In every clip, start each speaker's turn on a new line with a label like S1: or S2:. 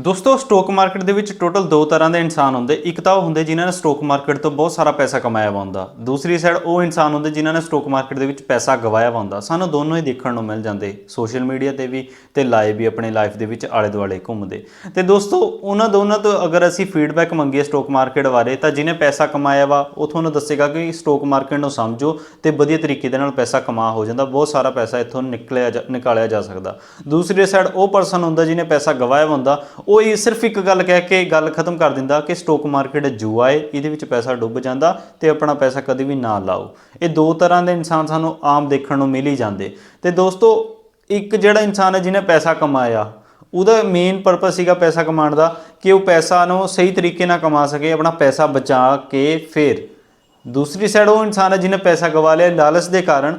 S1: ਦੋਸਤੋ stock market ਦੇ ਵਿੱਚ ਟੋਟਲ ਦੋ ਤਰ੍ਹਾਂ ਦੇ ਇਨਸਾਨ ਹੁੰਦੇ। ਇੱਕ ਤਾਂ ਉਹ ਹੁੰਦੇ ਜਿਨ੍ਹਾਂ ਨੇ ਸਟਾਕ ਮਾਰਕੀਟ ਤੋਂ ਬਹੁਤ ਸਾਰਾ ਪੈਸਾ ਕਮਾਇਆ ਵਾ ਹੁੰਦਾ। ਦੂਸਰੀ ਸਾਈਡ ਉਹ ਇਨਸਾਨ ਹੁੰਦੇ ਜਿਨ੍ਹਾਂ ਨੇ ਸਟਾਕ ਮਾਰਕੀਟ ਦੇ ਵਿੱਚ ਪੈਸਾ ਗਵਾਇਆ ਵਾ ਹੁੰਦਾ। ਸਾਨੂੰ ਦੋਨੋਂ ਹੀ ਦੇਖਣ ਨੂੰ ਮਿਲ ਜਾਂਦੇ। ਸੋਸ਼ਲ ਮੀਡੀਆ ਤੇ ਵੀ ਤੇ ਲਾਈਵ ਵੀ ਆਪਣੀ ਲਾਈਫ ਦੇ ਵਿੱਚ ਆਲੇ ਦੁਆਲੇ ਘੁੰਮਦੇ। ਤੇ ਦੋਸਤੋ, ਉਹਨਾਂ ਦੋਨਾਂ ਤੋਂ ਅਗਰ ਅਸੀਂ ਫੀਡਬੈਕ ਮੰਗੀਏ ਸਟਾਕ ਮਾਰਕੀਟ ਬਾਰੇ, ਤਾਂ ਜਿਹਨੇ ਪੈਸਾ ਕਮਾਇਆ ਵਾ, ਉਹ ਤੁਹਾਨੂੰ ਦੱਸੇਗਾ ਕਿ ਸਟਾਕ ਮਾਰਕੀਟ ਨੂੰ ਸਮਝੋ ਤੇ ਵਧੀਆ ਤਰੀਕੇ ਦੇ ਨਾਲ ਪੈਸਾ ਕਮਾ ਹੋ ਜਾਂਦਾ। ਬਹੁਤ ਸਾਰਾ ਪੈਸਾ ਇੱਥੋਂ ਨਿਕਲਿਆ ਜਾ- ਨਿਕਾਲਿਆ ਜਾ ਸਕਦਾ। ਦੂਸਰੀ ਸਾਈਡ ਉਹ ਪਰਸਨ ਹੁੰਦਾ ਜਿਹਨੇ ਪੈਸਾ ਗਵਾਇਆ ਹੁੰਦਾ ਉਹ ਇਹ ਸਿਰਫ ਇੱਕ ਗੱਲ ਕਹਿ ਕੇ ਗੱਲ ਖਤਮ ਕਰ ਦਿੰਦਾ ਕਿ ਸਟਾਕ ਮਾਰਕੀਟ ਜੂਆ ਏ ਇਹਦੇ ਵਿੱਚ ਪੈਸਾ ਡੁੱਬ ਜਾਂਦਾ ਤੇ ਆਪਣਾ ਪੈਸਾ ਕਦੇ ਵੀ ਨਾ ਲਾਓ। ਇਹ ਦੋ ਤਰ੍ਹਾਂ ਦੇ ਇਨਸਾਨ ਸਾਨੂੰ ਆਮ ਦੇਖਣ ਨੂੰ ਮਿਲ ਹੀ ਜਾਂਦੇ। ਤੇ ਦੋਸਤੋ, ਇੱਕ ਜਿਹੜਾ ਇਨਸਾਨ ਹੈ ਜਿਹਨੇ ਪੈਸਾ ਕਮਾਇਆ, ਉਹਦਾ ਮੇਨ ਪਰਪਸ ਸੀਗਾ ਪੈਸਾ ਕਮਾਉਣ ਦਾ, ਕਿ ਉਹ ਪੈਸਾ ਨੂੰ ਸਹੀ ਤਰੀਕੇ ਨਾਲ ਕਮਾ ਸਕੇ, ਆਪਣਾ ਪੈਸਾ ਬਚਾ ਕੇ ਫਿਰ। ਦੂਸਰੀ ਸਾਈਡ ਉਹ ਇਨਸਾਨ ਹੈ ਜਿਹਨੇ ਪੈਸਾ ਗਵਾ ਲਿਆ ਲਾਲਚ ਦੇ ਕਾਰਨ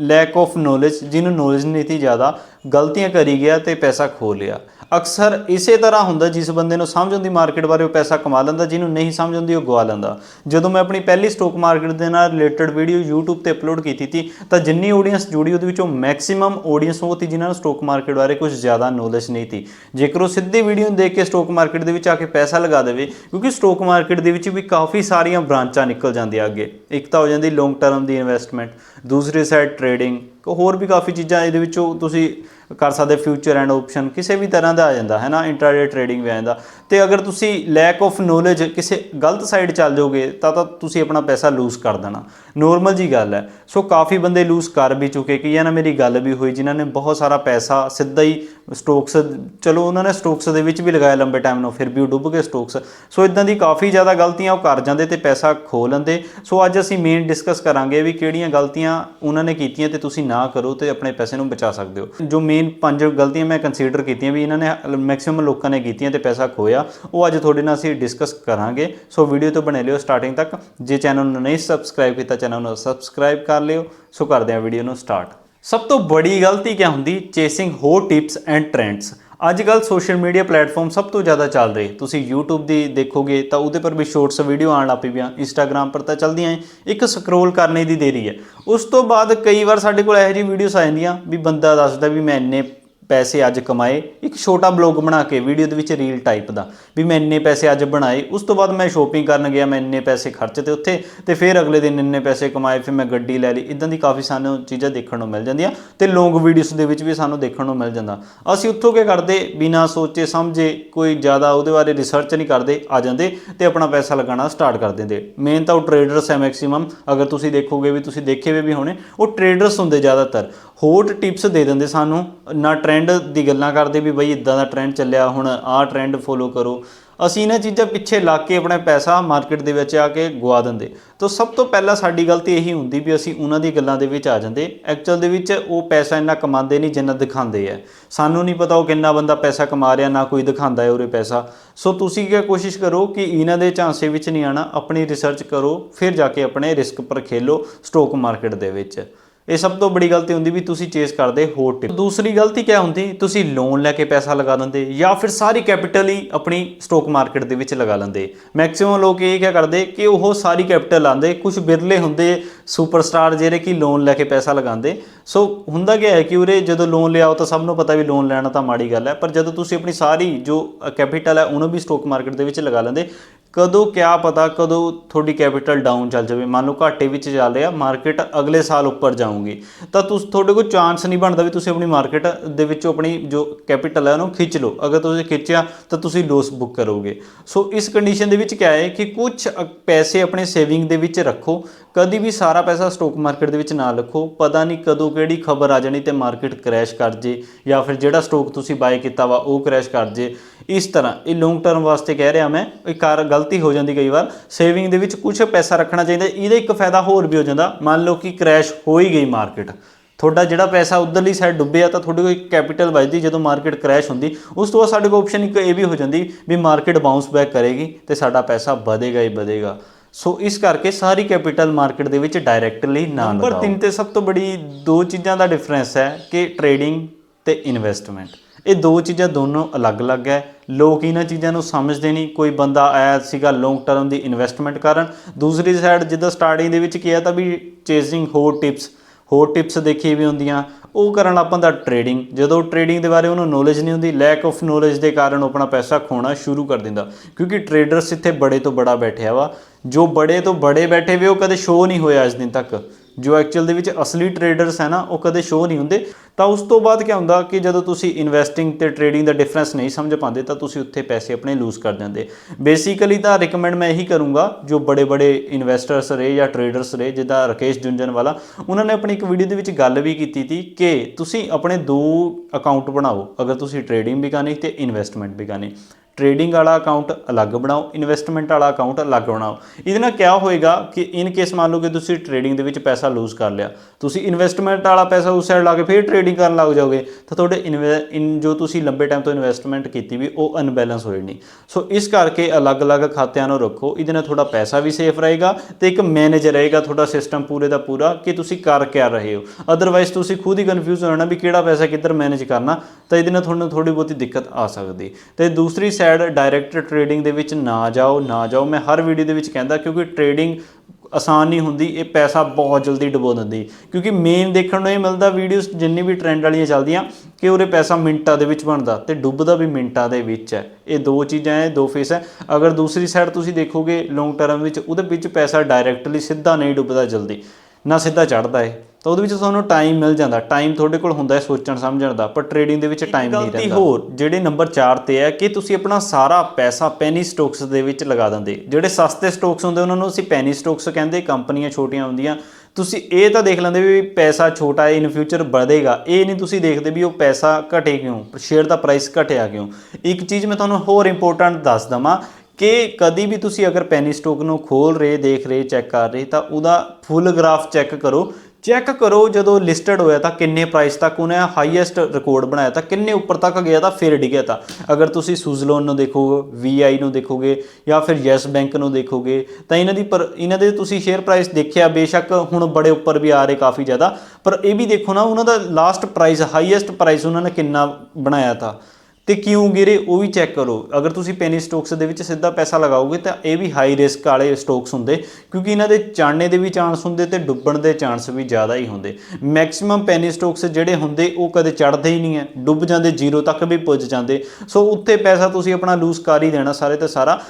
S1: ਲੈਕ ਆਫ ਨੋਲੇਜ ਜਿਹਨੂੰ ਨੋਲੇਜ ਨਹੀਂ ਸੀ ਜ਼ਿਆਦਾ, ਗਲਤੀਆਂ ਕਰੀ ਗਿਆ ਤੇ ਪੈਸਾ ਖੋ ਲਿਆ। ਅਕਸਰ ਇਸੇ ਤਰ੍ਹਾਂ ਹੁੰਦਾ ਜਿਸ ਬੰਦੇ ਨੂੰ ਸਮਝ ਆਉਂਦੀ ਮਾਰਕੀਟ ਬਾਰੇ ਉਹ ਪੈਸਾ ਕਮਾ ਲੈਂਦਾ, ਜਿਹਨੂੰ ਨਹੀਂ ਸਮਝ ਆਉਂਦੀ ਉਹ ਗਵਾ ਲੈਂਦਾ। ਜਦੋਂ ਮੈਂ ਆਪਣੀ ਪਹਿਲੀ ਸਟਾਕ ਮਾਰਕੀਟ ਦੇ ਨਾਲ ਰਿਲੇਟਡ ਵੀਡੀਓ YouTube ਤੇ ਅਪਲੋਡ ਕੀਤੀ ਸੀ, ਤਾਂ ਜਿੰਨੀ ਆਡੀਅנס ਜੁੜੀ ਉਹਦੇ ਵਿੱਚੋਂ ਮੈਕਸਿਮਮ ਆਡੀਅנס ਉਹ ਸੀ ਜਿਨ੍ਹਾਂ ਨੂੰ ਸਟਾਕ ਮਾਰਕੀਟ ਬਾਰੇ ਕੁਝ ਜ਼ਿਆਦਾ ਨੋਲੇਜ ਨਹੀਂ ਸੀ। ਜੇਕਰ ਉਹ ਸਿੱਧੀ ਵੀਡੀਓ ਨੂੰ ਦੇਖ ਕੇ ਸਟਾਕ ਮਾਰਕੀਟ ਦੇ ਵਿੱਚ ਆ ਕੇ ਪੈਸਾ ਲਗਾ ਦੇਵੇ, ਕਿਉਂਕਿ ਸਟਾਕ ਮਾਰਕੀਟ ਦੇ ਵਿੱਚ ਵੀ ਕਾਫੀ ਸਾਰੀਆਂ ਬ੍ਰਾਂਚਾਂ ਨਿਕਲ ਜਾਂਦੀਆਂ ਅੱਗੇ। ਇੱਕ ਤਾਂ ਹੋ ਜਾਂਦੀ ਲੌਂਗ ਟਰਮ ਦੀ ਇਨਵੈਸਟਮੈਂਟ ਦੂਸਰੀ ਸਾਈਡ ਟ੍ਰੇਡਿੰਗ ਹੋਰ ਵੀ ਕਾਫੀ ਚੀਜ਼ਾਂ ਇਹਦੇ ਵਿੱਚੋਂ ਤੁਸੀਂ ਕਰ ਸਕਦੇ ਫਿਊਚਰ ਐਂਡ ਆਪਸ਼ਨ ਕਿਸੇ ਵੀ ਤਰ੍ਹਾਂ ਦਾ ਆ ਜਾਂਦਾ, ਹੈ ਨਾ? ਇੰਟਰਾਡੇ ਟ੍ਰੇਡਿੰਗ ਵੀ ਆ ਜਾਂਦਾ। ਤੇ ਅਗਰ ਤੁਸੀਂ ਲੈਕ ਆਫ ਨੋਲੇਜ ਕਿਸੇ ਗਲਤ ਸਾਈਡ ਚੱਲ ਜਾਓਗੇ, ਤਾਂ ਤਾਂ ਤੁਸੀਂ ਆਪਣਾ ਪੈਸਾ ਲੂਜ਼ ਕਰ ਦੇਣਾ। ਨੋਰਮਲ ਜੀ ਗੱਲ ਹੈ। ਸੋ ਕਾਫੀ ਬੰਦੇ ਲੂਜ਼ ਕਰ ਵੀ ਚੁੱਕੇ ਕਿ ਨਾ ਮੇਰੀ ਗੱਲ ਵੀ ਹੋਈ, ਜਿਨ੍ਹਾਂ ਨੇ ਬਹੁਤ ਸਾਰਾ ਪੈਸਾ ਸਿੱਧਾ ਹੀ ਸਟੋਕਸ ਚਲੋ ਉਹਨਾਂ ਨੇ ਸਟੋਕਸ ਦੇ ਵਿੱਚ ਵੀ ਲਗਾਇਆ ਲੰਬੇ ਟਾਈਮ ਨੂੰ, ਫਿਰ ਵੀ ਉਹ ਡੁੱਬ ਗਏ ਸਟੋਕਸ ਸੋ ਇਦਾਂ ਦੀ ਕਾਫੀ ਜ਼ਿਆਦਾ ਗਲਤੀਆਂ ਉਹ ਕਰ ਜਾਂਦੇ ਤੇ ਪੈਸਾ ਖੋ ਲੈਂਦੇ। ਸੋ ਅੱਜ ਅਸੀਂ ਮੇਨ ਡਿਸਕਸ ਕਰਾਂਗੇ ਵੀ ਕਿਹੜੀਆਂ ਗਲਤੀਆਂ ਉਹਨਾਂ ਨੇ ਕੀਤੀਆਂ ਤੇ ਤੁਸੀਂ ਨਾ ਕਰੋ ਤੇ ਆਪਣੇ ਪੈਸੇ ਨੂੰ ਬਚਾ ਸਕਦੇ ਹੋ। ਜੋ ਮੇਨ ਪੰਜ ਗਲਤੀਆਂ ਮੈਂ ਕੰਸੀਡਰ ਕੀਤੀਆਂ ਵੀ ਇਹਨਾਂ ਨੇ ਮੈਕਸਿਮਮ ਲੋਕਾਂ ਨੇ ਕੀਤੀਆਂ ਤੇ ਪੈਸਾ ਖੋਇਆ, ਉਹ ਅੱਜ ਤੁਹਾਡੇ ਨਾਲ ਅਸੀਂ ਡਿਸਕਸ ਕਰਾਂਗੇ। ਸੋ ਵੀਡੀਓ ਤੋਂ ਬਣੇ ਲਿਓ ਸਟਾਰਟਿੰਗ ਤੱਕ। ਜੇ ਚੈਨਲ ਨੂੰ ਨਹੀਂ ਸਬਸਕ੍ਰਾਈਬ ਕੀਤਾ ਚੈਨਲ ਨੂੰ ਸਬਸਕ੍ਰਾਈਬ ਕਰ ਲਿਓ। ਸੋ ਕਰਦੇ ਹਾਂ ਵੀਡੀਓ ਨੂੰ ਸਟਾਰਟ ਸਭ ਤੋਂ ਬੜੀ ਗਲਤੀ ਕੀ ਹੁੰਦੀ? ਚੇਸਿੰਗ ਹੋਰ ਟਿਪਸ ਐਂਡ ਟ੍ਰੈਂਡਸ ਅੱਜ ਕੱਲ ਸੋਸ਼ਲ ਮੀਡੀਆ ਪਲੇਟਫਾਰਮ ਸਭ ਤੋਂ ਜ਼ਿਆਦਾ ਚੱਲ ਰਹੇ। ਤੁਸੀਂ YouTube ਦੀ ਦੇਖੋਗੇ ਤਾਂ ਉਹਦੇ ਪਰ ਵੀ ਸ਼ਾਰਟਸ ਵੀਡੀਓ ਆਉਣ ਲੱਗ ਪਈਆਂ। Instagram ਪਰ ਤਾਂ ਚੱਲਦੀਆਂ ਐ ਇੱਕ ਸਕਰੋਲ ਕਰਨੇ ਦੀ ਦੇਰੀ ਹੈ ਉਸ ਤੋਂ ਬਾਅਦ ਕਈ ਵਾਰ ਸਾਡੇ ਕੋਲ ਇਹੋ ਜਿਹੀ ਵੀਡੀਓਸ ਆ ਜਾਂਦੀਆਂ ਵੀ ਬੰਦਾ ਦੱਸਦਾ ਵੀ ਮੈਂ ਇੰਨੇ ਪੈਸੇ ਅੱਜ ਕਮਾਏ, ਇੱਕ ਛੋਟਾ ਬਲੌਗ ਬਣਾ ਕੇ, ਵੀਡੀਓ ਦੇ ਵਿੱਚ ਰੀਲ ਟਾਈਪ ਦਾ, ਵੀ ਮੈਂ ਇੰਨੇ ਪੈਸੇ ਅੱਜ ਬਣਾਏ, ਉਸ ਤੋਂ ਬਾਅਦ ਮੈਂ ਸ਼ੋਪਿੰਗ ਕਰਨ ਗਿਆ, ਮੈਂ ਇੰਨੇ ਪੈਸੇ ਖਰਚ ਤੇ ਉੱਥੇ, ਤੇ ਫਿਰ ਅਗਲੇ ਦਿਨ ਇੰਨੇ ਪੈਸੇ ਕਮਾਏ, ਫਿਰ ਮੈਂ ਗੱਡੀ ਲੈ ਲਈ, ਇਦਾਂ ਦੀ ਕਾਫੀ ਸਾਨੂੰ ਚੀਜ਼ਾਂ ਦੇਖਣ ਨੂੰ ਮਿਲ ਜਾਂਦੀਆਂ, ਤੇ ਲੌਂਗ ਵੀਡੀਓਸ ਦੇ ਵਿੱਚ ਵੀ ਸਾਨੂੰ ਦੇਖਣ ਨੂੰ ਮਿਲ ਜਾਂਦਾ। ਅਸੀਂ ਉੱਥੋਂ ਕੀ ਕਰਦੇ, ਬਿਨਾਂ ਸੋਚੇ, ਸਮਝੇ, ਕੋਈ ਜ਼ਿਆਦਾ ਉਹਦੇ ਬਾਰੇ ਰਿਸਰਚ ਨਹੀਂ ਕਰਦੇ, ਆ ਜਾਂਦੇ, ਤੇ ਆਪਣਾ ਪੈਸਾ ਲਗਾਉਣਾ ਸਟਾਰਟ ਕਰ ਦਿੰਦੇ। ਮੇਨ ਤਾਂ ਉਹ ਟ੍ਰੇਡਰਸ ਹੈ ਮੈਕਸਿਮਮ ਅਗਰ ਤੁਸੀਂ ਦੇਖੋਗੇ ਵੀ, ਤੁਸੀਂ ਦੇਖੇ ਹੋਏ ਵੀ ਹੋਣੇ, ਉਹ ਟ੍ਰੇਡਰਸ ਹੁੰਦੇ ਜ਼ਿਆਦਾਤਰ। ਹੋਰ ਟਿਪਸ ਦੇ ਦਿੰਦੇ ਸਾਨੂੰ, ਨਾ ਟ੍ਰੈਂਡ ਦੀ ਗੱਲਾਂ ਕਰਦੇ ਵੀ ਬਈ ਇਦਾਂ ਦਾ ਟ੍ਰੈਂਡ ਚੱਲਿਆ, ਹੁਣ ਆਹ ਟ੍ਰੈਂਡ ਫੋਲੋ ਕਰੋ। ਅਸੀਂ ਇਹਨਾਂ ਚੀਜ਼ਾਂ ਪਿੱਛੇ ਲੱਗ ਕੇ ਆਪਣਾ ਪੈਸਾ ਮਾਰਕੀਟ ਦੇ ਵਿੱਚ ਆ ਕੇ ਗਵਾ ਦਿੰਦੇ। ਤਾਂ ਸਭ ਤੋਂ ਪਹਿਲਾਂ ਸਾਡੀ ਗਲਤੀ ਇਹੀ ਹੁੰਦੀ ਵੀ ਅਸੀਂ ਉਹਨਾਂ ਦੀ ਗੱਲਾਂ ਦੇ ਵਿੱਚ ਆ ਜਾਂਦੇ। ਐਕਚੁਅਲ ਦੇ ਵਿੱਚ ਉਹ ਪੈਸਾ ਇੰਨਾ ਕਮਾਉਂਦੇ ਨਹੀਂ ਜਿੰਨਾ ਦਿਖਾਉਂਦੇ ਆ। ਸਾਨੂੰ ਨਹੀਂ ਪਤਾ ਉਹ ਕਿੰਨਾ ਬੰਦਾ ਪੈਸਾ ਕਮਾ ਰਿਹਾ, ਨਾ ਕੋਈ ਦਿਖਾਉਂਦਾ ਹੈ ਉਹਰੇ ਪੈਸਾ। ਸੋ ਤੁਸੀਂ ਕੀ ਕੋਸ਼ਿਸ਼ ਕਰੋ ਕਿ ਇਹਨਾਂ ਦੇ ਝਾਂਸੇ ਵਿੱਚ ਨਹੀਂ ਆਣਾ ਆਪਣੀ ਰਿਸਰਚ ਕਰੋ, ਫਿਰ ਜਾ ਕੇ ਆਪਣੇ ਰਿਸਕ ਪਰ ਖੇਲੋ ਸਟਾਕ ਮਾਰਕੀਟ ਦੇ ਵਿੱਚ। ਇਹ ਸਭ ਤੋਂ ਬੜੀ ਗਲਤੀ ਹੁੰਦੀ ਵੀ ਤੁਸੀਂ ਚੇਸ ਕਰਦੇ ਹੋਰ ਟਿਪ ਦੂਸਰੀ ਗਲਤੀ ਕੀ ਹੁੰਦੀ? ਤੁਸੀਂ ਲੋਨ ਲੈ ਕੇ ਪੈਸਾ ਲਗਾ ਦਿੰਦੇ ਜਾਂ ਫਿਰ ਸਾਰੀ ਕੈਪੀਟਲ ਹੀ ਆਪਣੀ ਸਟਾਕ ਮਾਰਕੀਟ ਦੇ ਵਿੱਚ ਲਗਾ ਲੈਂਦੇ। ਮੈਕਸਿਮਮ ਲੋਕ ਇਹ ਕੀ ਕਰਦੇ ਕਿ ਉਹ ਸਾਰੀ ਕੈਪੀਟਲ ਲਾਉਂਦੇ ਕੁਝ ਬਿਰਲੇ ਹੁੰਦੇ ਸੁਪਰਸਟਾਰ ਜਿਹੜੇ ਕਿ ਲੋਨ ਲੈ ਕੇ ਪੈਸਾ ਲਗਾਉਂਦੇ। ਸੋ ਹੁੰਦਾ ਕੀ ਹੈ ਕਿ ਉਰੇ ਜਦੋਂ ਲੋਨ ਲਿਆਓ ਤਾਂ ਸਭ ਨੂੰ ਪਤਾ ਵੀ ਲੋਨ ਲੈਣਾ ਤਾਂ ਮਾੜੀ ਗੱਲ ਹੈ, ਪਰ ਜਦੋਂ ਤੁਸੀਂ ਆਪਣੀ ਸਾਰੀ ਜੋ ਕੈਪੀਟਲ ਹੈ ਉਹਨੂੰ ਵੀ ਸਟਾਕ ਮਾਰਕੀਟ ਦੇ ਵਿੱਚ ਲਗਾ ਲੈਂਦੇ ਕਦੋਂ ਕਿਆ ਪਤਾ ਕਦੋਂ ਤੁਹਾਡੀ ਕੈਪੀਟਲ ਡਾਊਨ ਚੱਲ ਜਾਵੇ। ਮੰਨ ਲਓ ਘਾਟੇ ਵਿੱਚ ਚੱਲ ਰਿਹਾ ਮਾਰਕੀਟ ਅਗਲੇ ਸਾਲ ਉੱਪਰ ਜਾਊਗੀ। ਤਾਂ ਤੁਸੀਂ, ਤੁਹਾਡੇ ਕੋਲ ਚਾਂਸ ਨਹੀਂ ਬਣਦਾ ਵੀ ਤੁਸੀਂ ਆਪਣੀ ਮਾਰਕੀਟ ਦੇ ਵਿੱਚੋਂ ਆਪਣੀ ਜੋ ਕੈਪੀਟਲ ਹੈ ਉਹਨੂੰ ਖਿੱਚ ਲਓ। ਅਗਰ ਤੁਸੀਂ ਖਿੱਚਿਆ ਤਾਂ ਤੁਸੀਂ ਲੋਸ ਬੁੱਕ ਕਰੋਗੇ। ਸੋ ਇਸ ਕੰਡੀਸ਼ਨ ਦੇ ਵਿੱਚ ਕਿਆ ਹੈ ਕਿ ਕੁਝ ਪੈਸੇ ਆਪਣੇ ਸੇਵਿੰਗ ਦੇ ਵਿੱਚ ਰੱਖੋ। ਕਦੀ ਵੀ ਸਾਰਾ ਪੈਸਾ ਸਟਾਕ ਮਾਰਕੀਟ ਦੇ ਵਿੱਚ ਨਾ ਰੱਖੋ ਪਤਾ ਨਹੀਂ ਕਦੋਂ ਕਿਹੜੀ ਖਬਰ ਆ ਜਾਣੀ ਤੇ ਮਾਰਕੀਟ ਕ੍ਰੈਸ਼ ਕਰ ਜੇ ਜਾਂ ਫਿਰ ਜਿਹੜਾ ਸਟਾਕ ਤੁਸੀਂ ਬਾਏ ਕੀਤਾ ਵਾ ਉਹ ਕ੍ਰੈਸ਼ ਕਰ ਜੇ। ਇਸ ਤਰ੍ਹਾਂ, ਇਹ ਲੌਂਗ ਟਰਮ ਵਾਸਤੇ ਕਹਿ ਰਿਹਾ ਮੈਂ। ਇਹ ਕਾਰ ਗਲਤ ਹੋ ਜਾਂਦੀ ਕਈ ਵਾਰ ਸੇਵਿੰਗ ਦੇ ਵਿੱਚ ਕੁਝ ਪੈਸਾ ਰੱਖਣਾ ਚਾਹੀਦਾ ਇਹਦਾ ਇੱਕ ਫਾਇਦਾ ਹੋਰ ਵੀ ਹੋ ਜਾਂਦਾ ਮੰਨ ਲਓ ਕਿ ਕ੍ਰੈਸ਼ ਹੋ ਹੀ ਗਈ ਮਾਰਕੀਟ ਤੁਹਾਡਾ ਜਿਹੜਾ ਪੈਸਾ ਉਧਰਲੀ ਸਾਈਡ ਡੁੱਬਿਆ ਤਾਂ ਤੁਹਾਡੇ ਕੋਲ ਕੈਪੀਟਲ ਬਚਦੀ ਜਦੋਂ ਮਾਰਕੀਟ ਕ੍ਰੈਸ਼ ਹੁੰਦੀ ਉਸ ਤੋਂ ਬਾਅਦ ਸਾਡੇ ਕੋਲ ਆਪਸ਼ਨ ਇੱਕ ਇਹ ਵੀ ਹੋ ਜਾਂਦੀ ਵੀ ਮਾਰਕੀਟ ਬਾਉਂਸ ਬੈਕ ਕਰੇਗੀ ਤੇ ਸਾਡਾ ਪੈਸਾ ਵਧੇਗਾ ਹੀ ਵਧੇਗਾ। ਸੋ ਇਸ ਕਰਕੇ ਸਾਰੀ ਕੈਪੀਟਲ ਮਾਰਕੀਟ ਦੇ ਵਿੱਚ ਡਾਇਰੈਕਟਲੀ ਨਾ ਨੰਬਰ 3 ਤੇ ਸਭ ਤੋਂ ਬੜੀ ਦੋ ਚੀਜ਼ਾਂ ਦਾ ਡਿਫਰੈਂਸ ਹੈ ਕਿ ਟ੍ਰੇਡਿੰਗ ਤੇ ਇਨਵੈਸਟਮੈਂਟ ਇਹ ਦੋ ਚੀਜ਼ਾਂ ਦੋਨੋਂ ਅਲੱਗ-ਅਲੱਗ ਹੈ। ਲੋਕ ਇਹਨਾਂ ਚੀਜ਼ਾਂ ਨੂੰ ਸਮਝਦੇ ਨਹੀਂ। ਕੋਈ ਬੰਦਾ ਆਇਆ ਸੀਗਾ ਲੌਂਗ ਟਰਮ ਦੀ ਇਨਵੈਸਟਮੈਂਟ ਕਰਨ। ਦੂਸਰੀ ਸਾਈਡ ਜਿੱਦਾਂ ਸਟਾਰਟਿੰਗ ਦੇ ਵਿੱਚ ਕਿਹਾ ਤਾਂ ਵੀ ਚੇਸਿੰਗ ਹੋਰ ਟਿਪਸ ਹੋਰ ਟਿਪਸ ਦੇਖੀ ਵੀ ਹੁੰਦੀਆਂ। ਉਹ ਕਰਨ ਲੱਗ ਪੈਂਦਾ ਟਰੇਡਿੰਗ ਜਦੋਂ ਟਰੇਡਿੰਗ ਦੇ ਬਾਰੇ ਉਹਨੂੰ ਨੌਲੇਜ ਨਹੀਂ ਹੁੰਦੀ ਲੈਕ ਆਫ ਨੌਲੇਜ ਦੇ ਕਾਰਨ ਉਹ ਆਪਣਾ ਪੈਸਾ ਖੋਣਾ ਸ਼ੁਰੂ ਕਰ ਦਿੰਦਾ। ਕਿਉਂਕਿ ਟਰੇਡਰਸ ਇੱਥੇ ਬੜੇ ਤੋਂ ਬੜਾ ਬੈਠਿਆ ਵਾ। ਜੋ ਬੜੇ ਤੋਂ ਬੜੇ ਬੈਠੇ ਵੇ, ਉਹ ਕਦੇ ਸ਼ੋਅ ਨਹੀਂ ਹੋਇਆ ਅੱਜ ਦਿਨ ਤੱਕ। ਜੋ ਐਕਚੁਅਲ ਦੇ ਵਿੱਚ ਅਸਲੀ ਟ੍ਰੇਡਰਸ ਹੈ ਨਾ, ਉਹ ਕਦੇ ਸ਼ੋਅ ਨਹੀਂ ਹੁੰਦੇ। ਤਾਂ ਉਸ ਤੋਂ ਬਾਅਦ ਕੀ ਹੁੰਦਾ ਕਿ ਜਦੋਂ ਤੁਸੀਂ ਇਨਵੈਸਟਿੰਗ ਤੇ ਟ੍ਰੇਡਿੰਗ ਦਾ ਡਿਫਰੈਂਸ ਨਹੀਂ ਸਮਝ ਪਾਉਂਦੇ, ਤਾਂ ਤੁਸੀਂ ਉੱਥੇ ਪੈਸੇ ਆਪਣੇ ਲੂਜ਼ ਕਰ ਜਾਂਦੇ। ਬੇਸਿਕਲੀ ਤਾਂ ਰეკਮੈਂਡ ਮੈਂ ਇਹੀ ਕਰੂੰਗਾ, ਜੋ ਬੜੇ ਬੜੇ ਇਨਵੈਸਟਰਸ ਰਹੇ ਜਾਂ ਟ੍ਰੇਡਰਸ ਰਹੇ, ਜਿੱਦਾਂ ਰਕੇਸ਼ ਜੁੰਜਨ ਵਾਲਾ ਉਹਨਾਂ ਨੇ ਆਪਣੀ ਇੱਕ ਵੀਡੀਓ ਦੇ ਵਿੱਚ ਗੱਲ ਵੀ ਕੀਤੀ ਸੀ ਕਿ ਤੁਸੀਂ ਆਪਣੇ ਦੋ ਅਕਾਊਂਟ ਬਣਾਓ, ਅਗਰ ਤੁਸੀਂ ਟ੍ਰੇਡਿੰਗ ਵੀ ਕਰਨੀ ਤੇ ਇਨਵੈਸਟਮੈਂਟ ਵੀ ਕਰਨੀ। ਟ੍ਰੇਡਿੰਗ ਵਾਲਾ ਅਕਾਊਂਟ ਅਲੱਗ ਬਣਾਓ ਇਨਵੈਸਟਮੈਂਟ ਵਾਲਾ ਅਕਾਊਂਟ ਅਲੱਗ ਬਣਾਓ। ਇਹਦੇ ਨਾਲ ਕਿਆ ਹੋਏਗਾ ਕਿ ਇਨ ਕੇਸ ਮੰਨ ਲਓ ਕਿ ਤੁਸੀਂ ਟ੍ਰੇਡਿੰਗ ਦੇ ਵਿੱਚ ਪੈਸਾ ਲੂਜ਼ ਕਰ ਲਿਆ, ਤੁਸੀਂ ਇਨਵੈਸਟਮੈਂਟ ਵਾਲਾ ਪੈਸਾ ਉਸ ਸਾਈਡ ਲਾ ਕੇ ਫਿਰ ਟ੍ਰੇਡਿੰਗ ਕਰਨ ਲੱਗ ਜਾਓਗੇ, ਤਾਂ ਤੁਹਾਡੇ ਇਨਵੈ- ਇਨ ਜੋ ਤੁਸੀਂ ਲੰਬੇ ਟਾਈਮ ਤੋਂ ਇਨਵੈਸਟਮੈਂਟ ਕੀਤੀ ਵੀ ਉਹ ਅਨਬੈਲੈਂਸ ਹੋ ਜਾਣੀ ਸੋ ਇਸ ਕਰਕੇ ਅਲੱਗ-ਅਲੱਗ ਖਾਤਿਆਂ ਨੂੰ ਰੱਖੋ, ਇਹਦੇ ਨਾਲ ਤੁਹਾਡਾ ਪੈਸਾ ਵੀ ਸੇਫ ਰਹੇਗਾ ਤੇ ਇੱਕ ਮੈਨੇਜ ਰਹੇਗਾ ਤੁਹਾਡਾ ਸਿਸਟਮ ਪੂਰੇ ਦਾ ਪੂਰਾ ਕਿ ਤੁਸੀਂ ਕਰ ਕਿਆ ਰਹੇ ਹੋ। ਅਦਰਵਾਈਜ਼ ਤੁਸੀਂ ਖੁਦ ਹੀ ਕਨਫਿਊਜ਼ ਹੋ ਜਾਣਾ ਵੀ ਕਿਹੜਾ ਪੈਸਾ ਕਿੱਧਰ ਮੈਨੇਜ ਕਰਨਾ, ਤਾਂ ਇਹਦੇ ਨਾਲ ਤੁਹਾਨੂੰ ਥੋੜੀ ਬਹੁਤੀ ਦਿੱਕਤ ਆ ਸਕਦੀ। ਤੇ ਦੂਸਰੀ ਸਾਈਡ ਡਾਇਰੈਕਟ ਟਰੇਡਿੰਗ ਦੇ ਵਿੱਚ ਨਾ ਜਾਓ ਨਾ ਜਾਓ। ਮੈਂ ਹਰ ਵੀਡੀਓ ਦੇ ਵਿੱਚ ਕਹਿੰਦਾ ਕਿਉਂਕਿ ਟਰੇਡਿੰਗ ਆਸਾਨ ਨਹੀਂ ਹੁੰਦੀ, ਇਹ ਪੈਸਾ ਬਹੁਤ ਜਲਦੀ ਡੁਬੋ ਦਿੰਦੀ। ਕਿਉਂਕਿ ਮੇਨ ਦੇਖਣ ਨੂੰ ਇਹ ਮਿਲਦਾ ਵੀਡੀਓਜ਼ ਜਿੰਨੀ ਵੀ ਟ੍ਰੈਂਡ ਵਾਲੀਆਂ ਚੱਲਦੀਆਂ ਕਿ ਉਹਦੇ ਪੈਸਾ ਮਿੰਟਾਂ ਦੇ ਵਿੱਚ ਬਣਦਾ ਤੇ ਡੁੱਬਦਾ ਵੀ ਮਿੰਟਾਂ ਦੇ ਵਿੱਚ ਹੈ। ਇਹ ਦੋ ਚੀਜ਼ਾਂ ਹੈ, ਦੋ ਫੇਸ ਹੈ। ਅਗਰ ਦੂਸਰੀ ਸਾਈਡ ਤੁਸੀਂ ਦੇਖੋਗੇ ਲੌਂਗ ਟਰਮ ਵਿੱਚ, ਉਹਦੇ ਵਿੱਚ ਪੈਸਾ ਡਾਇਰੈਕਟਲੀ ਸਿੱਧਾ ਨਹੀਂ ਡੁੱਬਦਾ ਜਲਦੀ, ਨਾ ਸਿੱਧਾ ਚੜਦਾ ਹੈ ਤਾਂ ਉਹਦੇ ਵਿੱਚ ਤੁਹਾਨੂੰ ਟਾਈਮ ਮਿਲ ਜਾਂਦਾ। ਟਾਈਮ ਤੁਹਾਡੇ ਕੋਲ ਹੁੰਦਾ ਹੈ ਸੋਚਣ ਸਮਝਣ ਦਾ ਪਰ ਟ੍ਰੇਡਿੰਗ ਦੇ ਵਿੱਚ ਟਾਈਮ ਨਹੀਂ ਰਹਿੰਦਾ। ਹੋਰ ਜਿਹੜੇ ਨੰਬਰ 4 ਤੇ ਹੈ ਕਿ ਤੁਸੀਂ ਆਪਣਾ ਸਾਰਾ ਪੈਸਾ ਪੈਨੀ ਸਟਾਕਸ ਦੇ ਵਿੱਚ ਲਗਾ ਦਿੰਦੇ। ਜਿਹੜੇ ਸਸਤੇ ਸਟਾਕਸ ਹੁੰਦੇ ਉਹਨਾਂ ਨੂੰ ਅਸੀਂ ਪੈਨੀ ਸਟਾਕਸ ਕਹਿੰਦੇ ਕੰਪਨੀਆਂ ਛੋਟੀਆਂ ਹੁੰਦੀਆਂ। ਤੁਸੀਂ ਇਹ ਤਾਂ ਦੇਖ ਲੈਂਦੇ ਵੀ ਪੈਸਾ ਛੋਟਾ ਹੈ ਇਨ ਫਿਊਚਰ ਵਧੇਗਾ। ਇਹ ਨਹੀਂ ਤੁਸੀਂ ਦੇਖਦੇ ਵੀ ਉਹ ਪੈਸਾ ਘਟੇ ਕਿਉਂ ਸ਼ੇਅਰ ਦਾ ਪ੍ਰਾਈਸ ਘਟਿਆ ਕਿਉਂ। ਇੱਕ ਚੀਜ਼ ਮੈਂ ਤੁਹਾਨੂੰ ਹੋਰ ਇੰਪੋਰਟੈਂਟ ਦੱਸ ਦਵਾਂ ਕਿ ਕਦੀ ਵੀ ਤੁਸੀਂ ਅਗਰ ਪੈਨੀ ਸਟਾਕ ਨੂੰ ਖੋਲ ਰਹੇ ਦੇਖ ਰਹੇ ਚੈੱਕ ਕਰ ਰਹੇ ਤਾਂ ਉਹਦਾ ਫੁੱਲ ਗ੍ਰਾਫ ਚੈੱਕ ਕਰੋ ਚੈੱਕ ਕਰੋ ਜਦੋਂ ਲਿਸਟਡ ਹੋਇਆ ਤਾਂ ਕਿੰਨੇ ਪ੍ਰਾਈਸ ਤੱਕ ਉਹਨੇ ਹਾਈਐਸਟ ਰਿਕਾਰਡ ਬਣਾਇਆ ਤਾਂ ਕਿੰਨੇ ਉੱਪਰ ਤੱਕ ਗਿਆ ਤਾਂ ਫਿਰ ਡਿੱਗਿਆ ਤਾਂ। ਅਗਰ ਤੁਸੀਂ ਸੁਜ਼ਲੋਨ ਨੂੰ ਦੇਖੋਗੇ VI ਨੂੰ ਦੇਖੋਗੇ ਜਾਂ ਫਿਰ ਯੈਸ ਬੈਂਕ ਨੂੰ ਦੇਖੋਗੇ ਤਾਂ ਇਹਨਾਂ ਦੀ ਪਰ ਇਹਨਾਂ ਦੇ ਤੁਸੀਂ ਸ਼ੇਅਰ ਪ੍ਰਾਈਸ ਦੇਖਿਆ, ਬੇਸ਼ੱਕ ਹੁਣ ਬੜੇ ਉੱਪਰ ਵੀ ਆ ਰਹੇ ਕਾਫੀ ਜ਼ਿਆਦਾ, ਪਰ ਇਹ ਵੀ ਦੇਖੋ ਨਾ, ਉਹਨਾਂ ਦਾ ਲਾਸਟ ਪ੍ਰਾਈਸ ਹਾਈਐਸਟ ਪ੍ਰਾਈਸ ਉਹਨਾਂ ਨੇ ਕਿੰਨਾ ਬਣਾਇਆ ਤਾਂ। ਤੇ ਕਿਉਂ ਗਿਰੇ ਉਹ ਵੀ ਚੈੱਕ ਕਰੋ। ਅਗਰ ਤੁਸੀਂ ਪੈਨੀ ਸਟਾਕਸ ਦੇ ਵਿੱਚ ਸਿੱਧਾ ਪੈਸਾ ਲਗਾਓਗੇ ਤਾਂ ਇਹ ਵੀ ਹਾਈ ਰਿਸਕ ਵਾਲੇ ਸਟਾਕਸ ਹੁੰਦੇ, ਕਿਉਂਕਿ ਇਹਨਾਂ ਦੇ ਚਾਣਨੇ ਦੇ ਵੀ ਚਾਂਸ ਹੁੰਦੇ ਤੇ ਡੁੱਬਣ ਦੇ ਚਾਂਸ ਵੀ ਜ਼ਿਆਦਾ ਹੀ ਹੁੰਦੇ। ਮੈਕਸਿਮਮ ਪੈਨੀ ਸਟਾਕਸ ਜਿਹੜੇ ਹੁੰਦੇ, ਉਹ ਕਦੇ ਚੜਦੇ ਹੀ ਨਹੀਂ ਹੈ। ਡੁੱਬ ਜਾਂਦੇ ਜ਼ੀਰੋ ਤੱਕ ਵੀ ਪੁੱਜ ਜਾਂਦੇ। ਸੋ ਉੱਥੇ ਪੈਸਾ ਤੁਸੀਂ ਆਪਣਾ ਲੂਜ਼ ਕਰ ਹੀ ਦੇਣਾ ਸਾਰੇ ਤੇ ਸਾਰਾ।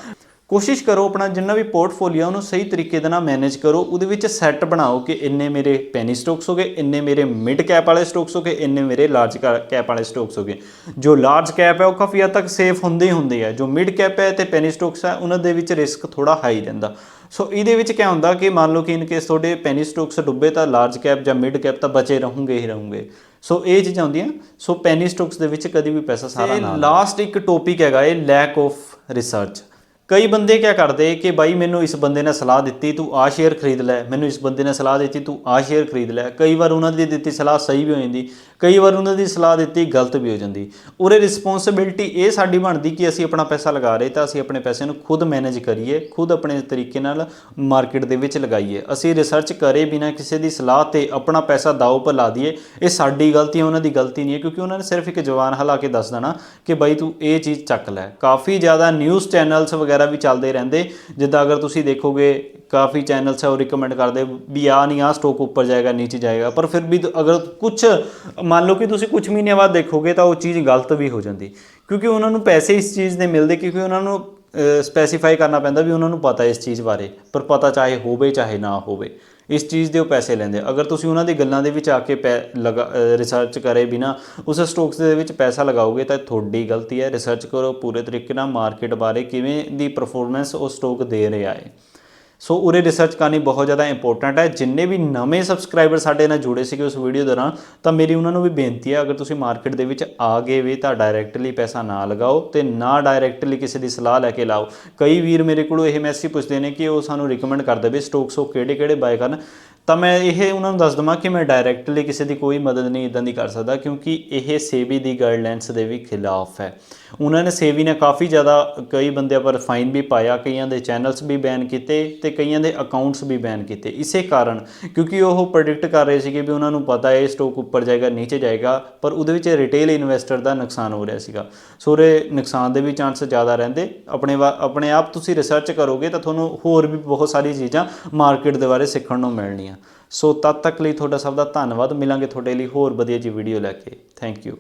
S1: ਕੋਸ਼ਿਸ਼ ਕਰੋ ਆਪਣਾ ਜਿੰਨਾ ਵੀ ਪੋਰਟਫੋਲੀਓ ਉਹਨੂੰ ਸਹੀ ਤਰੀਕੇ ਦੇ ਨਾਲ ਮੈਨੇਜ ਕਰੋ। ਉਹਦੇ ਵਿੱਚ ਸੈੱਟ ਬਣਾਓ ਕਿ ਇੰਨੇ ਮੇਰੇ ਪੈਨੀ ਸਟਾਕਸ ਹੋਗੇ ਇੰਨੇ ਮੇਰੇ ਮਿਡ ਕੈਪ ਵਾਲੇ ਸਟਾਕਸ ਹੋਗੇ ਇੰਨੇ ਮੇਰੇ ਲਾਰਜ ਕੈਪ ਵਾਲੇ ਸਟਾਕਸ ਹੋਗੇ ਜੋ ਲਾਰਜ ਕੈਪ ਹੈ ਉਹ ਕਾਫੀ ਹੱਦ ਤੱਕ ਸੇਫ ਹੁੰਦੇ ਹੀ ਹੁੰਦੇ ਆ। ਜੋ ਮਿਡ ਕੈਪ ਹੈ ਤੇ ਪੈਨੀ ਸਟਾਕਸ ਹੈ ਉਹਨਾਂ ਦੇ ਵਿੱਚ ਰਿਸਕ ਥੋੜਾ ਹਾਈ ਰਹਿੰਦਾ। ਸੋ ਇਹਦੇ ਵਿੱਚ ਕੀ ਹੁੰਦਾ ਕਿ ਮੰਨ ਲਓ ਕਿ ਇਨ ਕੇਸ ਤੁਹਾਡੇ ਪੈਨੀ ਸਟਾਕਸ ਡੁੱਬੇ ਤਾਂ ਲਾਰਜ ਕੈਪ ਜਾਂ ਮਿਡ ਕੈਪ ਤਾਂ ਬਚੇ ਰਹੋਗੇ ਹੀ ਰਹੋਗੇ। ਸੋ ਇਹ ਚੀਜ਼ਾਂ ਹੁੰਦੀਆਂ। ਸੋ ਪੈਨੀ ਸਟਾਕਸ ਦੇ ਵਿੱਚ ਕਦੀ ਵੀ ਪੈਸਾ ਸਾਰਾ ਨਾ ਲਾਸਟ ਇੱਕ ਟੌਪਿਕ ਹੈਗਾ ਇਹ ਲੈਕ ਆਫ ਰਿਸਰਚ ਕਈ ਬੰਦੇ ਕੀ ਕਰਦੇ ਕਿ ਬਾਈ ਮੈਨੂੰ ਇਸ ਬੰਦੇ ਨੇ ਸਲਾਹ ਦਿੱਤੀ, ਤੂੰ ਆ ਸ਼ੇਅਰ ਖਰੀਦ ਲੈ। ਮੈਨੂੰ ਇਸ ਬੰਦੇ ਨੇ ਸਲਾਹ ਦਿੱਤੀ, ਤੂੰ ਆ ਸ਼ੇਅਰ ਖਰੀਦ ਲੈ। ਕਈ ਵਾਰ ਉਹਨਾਂ ਦੀ ਦਿੱਤੀ ਸਲਾਹ ਸਹੀ ਵੀ ਹੋ ਜਾਂਦੀ। ਕਈ ਵਾਰ ਉਹਨਾਂ ਦੀ ਸਲਾਹ ਦਿੱਤੀ, ਗਲਤ ਵੀ ਹੋ ਜਾਂਦੀ। ਉਰੇ ਰਿਸਪੌਂਸਿਬਿਲਟੀ ਇਹ ਸਾਡੀ ਬਣਦੀ ਕਿ ਅਸੀਂ ਆਪਣਾ ਪੈਸਾ ਲਗਾ ਰਹੇ ਤਾਂ ਅਸੀਂ ਆਪਣੇ ਪੈਸੇ ਨੂੰ ਖੁਦ ਮੈਨੇਜ ਕਰੀਏ, ਖੁਦ ਆਪਣੇ ਤਰੀਕੇ ਨਾਲ ਮਾਰਕੀਟ ਦੇ ਵਿੱਚ ਲਗਾਈਏ। ਅਸੀਂ ਰਿਸਰਚ ਕਰੇ ਬਿਨਾ ਕਿਸੇ ਦੀ ਸਲਾਹ ਤੇ ਆਪਣਾ ਪੈਸਾ ਦਾਅ ਪਰ ਲਾ ਦਈਏ। ਇਹ ਸਾਡੀ ਗਲਤੀ ਹੈ, ਉਹਨਾਂ ਦੀ ਗਲਤੀ ਨਹੀਂ ਹੈ, ਕਿਉਂਕਿ ਉਹਨਾਂ ਨੇ ਸਿਰਫ ਇੱਕ ਜਵਾਨ ਹਲਾ ਕੇ ਦੱਸ ਦੇਣਾ ਕਿ ਬਾਈ ਤੂੰ ਇਹ ਚੀਜ਼ ਚੱਕ ਲੈ। ਕਾਫੀ ਜ਼ਿਆਦਾ ਨਿਊਜ਼ ਚੈਨਲਸ ਵਗੈਰਾ ਵੀ ਚੱਲਦੇ ਰਹਿੰਦੇ। ਜਿੱਦਾਂ ਅਗਰ ਤੁਸੀਂ ਦੇਖੋਗੇ, ਕਾਫੀ ਚੈਨਲਸ ਹੈ ਉਹ ਰਿਕਮੈਂਡ ਕਰਦੇ ਵੀ ਆ ਨਹੀਂ ਆ ਸਟਾਕ ਉੱਪਰ ਜਾਏਗਾ, ਨੀਚੇ ਜਾਏਗਾ। ਪਰ ਫਿਰ ਵੀ ਅਗਰ ਕੁਝ ਮੰਨ ਲਓ ਕਿ ਤੁਸੀਂ ਕੁਝ ਮਹੀਨਿਆਂ ਬਾਅਦ ਦੇਖੋਗੇ ਤਾਂ ਉਹ ਚੀਜ਼ ਗਲਤ ਵੀ ਹੋ ਜਾਂਦੀ। ਕਿਉਂਕਿ ਉਹਨਾਂ ਨੂੰ ਪੈਸੇ ਇਸ ਚੀਜ਼ ਦੇ ਮਿਲਦੇ, ਕਿਉਂਕਿ ਉਹਨਾਂ ਨੂੰ ਸਪੈਸੀਫਾਈ ਕਰਨਾ ਪੈਂਦਾ ਵੀ ਉਹਨਾਂ ਨੂੰ ਪਤਾ ਇਸ ਚੀਜ਼ ਬਾਰੇ। ਪਰ ਪਤਾ ਚਾਹੇ ਹੋਵੇ, ਚਾਹੇ ਨਾ ਹੋਵੇ, ਇਸ ਚੀਜ਼ ਦੇ ਉਹ ਪੈਸੇ ਲੈਂਦੇ ਅਗਰ ਤੁਸੀਂ ਉਹਨਾਂ ਦੀ ਗੱਲਾਂ ਦੇ ਵਿੱਚ ਆ ਕੇ ਲਗਾ ਰਿਸਰਚ ਕਰੇ ਬਿਨਾ, ਉਸ ਸਟੋਕਸ ਦੇ ਵਿੱਚ ਪੈਸਾ ਲਗਾਓਗੇ ਤਾਂ ਤੁਹਾਡੀ ਗਲਤੀ ਹੈ। ਰਿਸਰਚ ਕਰੋ, ਪੂਰੇ ਤਰੀਕੇ ਨਾਲ ਮਾਰਕੀਟ ਬਾਰੇ ਕਿਵੇਂ ਦੀ ਪਰਫਾਰਮੈਂਸ ਉਹ ਸਟੋਕ ਦੇ ਰਿਹਾ ਹੈ। ਸੋ ਉਰੇ ਰਿਸਰਚ ਕਰਨੀ ਬਹੁਤ ਜ਼ਿਆਦਾ ਇੰਪੋਰਟੈਂਟ ਹੈ। ਜਿੰਨੇ ਵੀ ਨਵੇਂ ਸਬਸਕ੍ਰਾਈਬਰ ਸਾਡੇ ਨਾਲ ਜੁੜੇ ਸੀਗੇ ਉਸ ਵੀਡੀਓ ਦੌਰਾਨ, ਤਾਂ ਮੇਰੀ ਉਹਨਾਂ ਨੂੰ ਵੀ ਬੇਨਤੀ ਹੈ, ਅਗਰ ਤੁਸੀਂ ਮਾਰਕੀਟ ਦੇ ਵਿੱਚ ਆ ਗਏ ਵੀ, ਤਾਂ ਡਾਇਰੈਕਟਲੀ ਪੈਸਾ ਨਾ ਲਗਾਓ ਤੇ ਨਾ ਡਾਇਰੈਕਟਲੀ ਕਿਸੇ ਦੀ ਸਲਾਹ ਲੈ ਕੇ ਲਾਓ। ਕਈ ਵੀਰ ਮੇਰੇ ਕੋਲੋਂ ਇਹ ਮੈਸੇਜ ਪੁੱਛਦੇ ਨੇ ਕਿ ਉਹ ਸਾਨੂੰ ਰეკਮੈਂਡ ਕਰ ਦੇਵੇ ਸਟੋਕਸ ਉਹ ਕਿਹੜੇ ਕਿਹੜੇ ਬਾਏ ਕਰਨ। ਤਾਂ ਮੈਂ ਇਹ ਉਹਨਾਂ ਨੂੰ ਦੱਸ ਦਵਾਂ ਕਿ ਮੈਂ ਡਾਇਰੈਕਟਲੀ ਕਿਸੇ ਦੀ ਕੋਈ ਮਦਦ ਨਹੀਂ ਇਦਾਂ ਦੀ ਕਰ ਸਕਦਾ, ਕਿਉਂਕਿ ਇਹ ਸੇਬੀ ਦੀ ਗਾਈਡਲਾਈਨਸ ਦੇ ਵੀ ਖਿਲਾਫ ਹੈ। ਉਹਨਾਂ ਨੇ ਸੇਬੀ ਨੇ ਕਾਫੀ ਜ਼ਿਆਦਾ ਕਈ ਬੰਦਿਆਂ ਪਰ ਫਾਈਨ ਵੀ ਪਾਇਆ, ਕਈਆਂ ਦੇ ਚੈਨਲਸ ਵੀ ਬੈਨ ਕੀਤੇ ਤੇ ਕਈਆਂ ਦੇ ਅਕਾਊਂਟਸ ਵੀ ਬੈਨ ਕੀਤੇ। ਇਸੇ ਕਾਰਨ, ਕਿਉਂਕਿ ਉਹ ਪ੍ਰੈਡਿਕਟ ਕਰ ਰਹੇ ਸੀਗੇ ਵੀ ਉਹਨਾਂ ਨੂੰ ਪਤਾ ਹੈ ਇਹ ਸਟਾਕ ਉੱਪਰ ਜਾਏਗਾ, ਨੀਚੇ ਜਾਏਗਾ, ਪਰ ਉਹਦੇ ਵਿੱਚ ਰਿਟੇਲ ਇਨਵੈਸਟਰ ਦਾ ਨੁਕਸਾਨ ਹੋ ਰਿਹਾ ਸੀਗਾ। ਸੋ ਉਹਦੇ ਨੁਕਸਾਨ ਦੇ ਵੀ ਚਾਂਸ ਜ਼ਿਆਦਾ ਰਹਿੰਦੇ। ਆਪਣੇ ਆਪਣੇ ਆਪ ਤੁਸੀਂ ਰਿਸਰਚ ਕਰੋਗੇ ਤਾਂ ਤੁਹਾਨੂੰ ਹੋਰ ਵੀ ਬਹੁਤ ਸਾਰੀ ਚੀਜ਼ਾਂ ਮਾਰਕੀਟ ਦੇ ਬਾਰੇ ਸਿੱਖਣ ਨੂੰ ਮਿਲਣੀਆਂ। ਸੋ ਤਦ ਤੱਕ ਲਈ ਤੁਹਾਡਾ ਸਭ ਦਾ ਧੰਨਵਾਦ। ਮਿਲਾਂਗੇ ਤੁਹਾਡੇ ਲਈ ਹੋਰ ਵਧੀਆ ਜੀ ਵੀਡੀਓ ਲੈ ਕੇ। Thank you